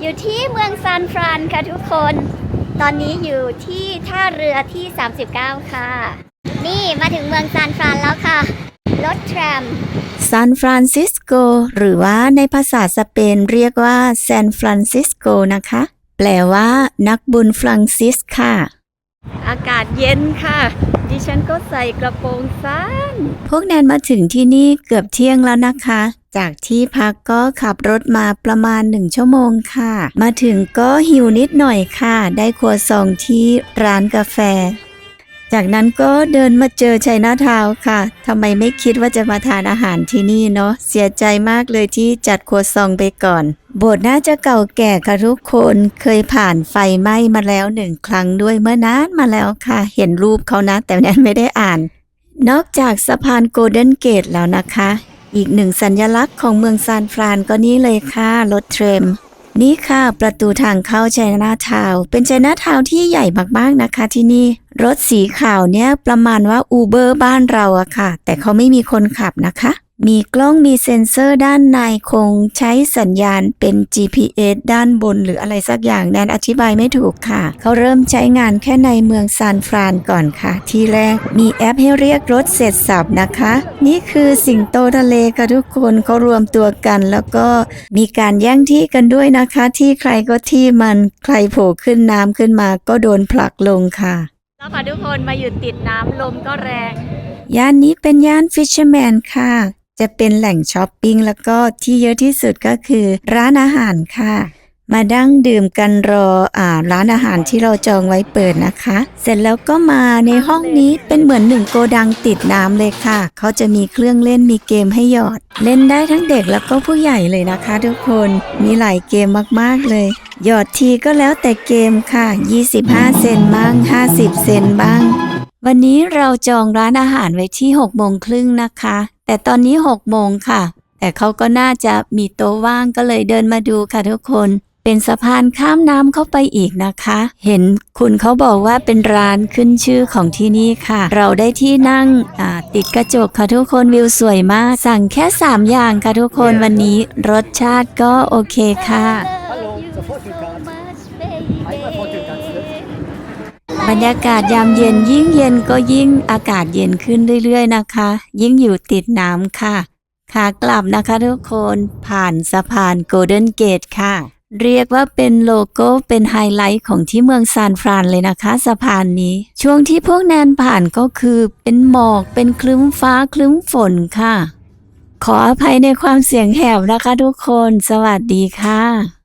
อยู่ที่เมืองซานฟรานค่ะทุกคน ตอนนี้อยู่ที่ท่าเรือที่ 39 ค่ะ นี่มาถึงเมืองซานฟรานแล้วค่ะ รถแทรมซานฟรานซิสโกหรือว่าในภาษาสเปนเรียกว่าซานฟรานซิสโกนะคะ แปลว่า นักบุญฟรังซิสค่ะ อากาศเย็นค่ะ ดิฉันก็ใส่กระโปรงสั้น พวกแนนมาถึงที่นี่เกือบเที่ยงแล้วนะคะ จากที่พักก็ขับรถมาประมาณหนึ่งชั่วโมงค่ะ มาถึงก็หิวนิดหน่อยค่ะ ได้ครัวซองที่ร้านกาแฟ จากนั้นก็เดินมาเจอชัยนาทาวค่ะทำไมไม่คิดว่าจะมาทานอาหารที่นี่เนาะเสียใจมากเลยที่จัดครัวซองไปก่อน โบสถ์น่าจะเก่าแก่ค่ะทุกคนเคยผ่านไฟไหม้มาแล้วหนึ่งครั้งด้วยเมื่อนานมาแล้วค่ะ เห็นรูปเขานะ แต่แนนไม่ได้อ่านนอกจากสะพานโกลเด้นเกตแล้วนะคะ อีกหนึ่งสัญลักษณ์ของเมืองซานฟรานก็นี่เลยค่ะ รถเทรม นี่ค่ะประตูทางเข้าไชน่าทาวน์เป็นไชน่าทาวน์ที่ใหญ่มากๆนะคะที่นี่ รถสีขาวเนี่ยประมาณว่าอูเบอร์บ้านเราอะค่ะ แต่เขาไม่มีคนขับนะคะ มีกล้องมีเซ็นเซอร์ด้านในคงใช้สัญญาณเป็น GPS ด้านบนหรืออะไรสักอย่างแนนอธิบายไม่ถูกค่ะ เขาเริ่มใช้งานแค่ในเมืองซานฟรานก่อนค่ะ ที่แรกมีแอปให้เรียกรถเสร็จสับนะคะ นี่คือสิงโตทะเลค่ะทุกคนเขารวมตัวกันแล้วก็มีการแย่งที่กันด้วยนะคะ ที่ใครก็ที่มันใครโผล่ขึ้นน้ำขึ้นมาก็โดนผลักลงค่ะแล้วค่ะทุกคนมาอยู่ติดน้ำลมก็แรงย่านนี้เป็นย่านฟิชเชอร์แมนค่ะ จะเป็นแหล่งช้อปปิ้งแล้วก็ที่เยอะที่สุดก็คือ ร้านอาหารค่ะ มาดั้งดื่มกันรออ่าร้านอาหารที่เราจองไว้เปิดนะคะ เสร็จแล้วก็มาในห้องนี้เป็นเหมือนหนึ่งโกดังติดน้ำเลยค่ะ เขาจะมีเครื่องเล่นมีเกมให้หยอด เล่นได้ทั้งเด็กแล้วก็ผู้ใหญ่เลยนะคะ ทุกคนมีหลายเกมมากๆเลย หยอดทีก็แล้วแต่เกมค่ะ 25 เซนบ้าง 50 เซนบ้างวันนี้เราจองร้านอาหารไว้ที่6โมงครึ่งนะคะ แต่ตอนนี้6โมงค่ะ แต่เขาก็น่าจะมีโต๊ะว่างก็เลยเดินมาดูค่ะทุกคน เป็นสะพานข้ามน้ำเข้าไปอีกนะคะ เห็นคุณเขาบอกว่าเป็นร้านขึ้นชื่อของที่นี่ค่ะ เราได้ที่นั่งอ่าติดกระจกค่ะทุกคนวิวสวยมาก สั่งแค่ 3 อย่างค่ะทุกคนวันนี้รสชาติก็โอเคค่ะ Hello, the fortune card. I have a fortune card. บรรยากาศยามเย็นยิ่งเย็นก็ยิ่งอากาศเย็นขึ้นเรื่อยๆนะคะ ยิ่งอยู่ติดน้ำค่ะ ขากลับนะคะทุกคนผ่านสะพานโกลเด้นเกตค่ะ เรียกว่าเป็นโลโก้เป็นไฮไลท์ของที่เมืองซานฟรานเลยนะคะสะพานนี้ ช่วงที่พวกแนนผ่านก็คือเป็นหมอกเป็นคลึ้มฟ้าคลึ้มฝนค่ะ ขออภัยในความเสียงแหบนะคะทุกคน สวัสดีค่ะ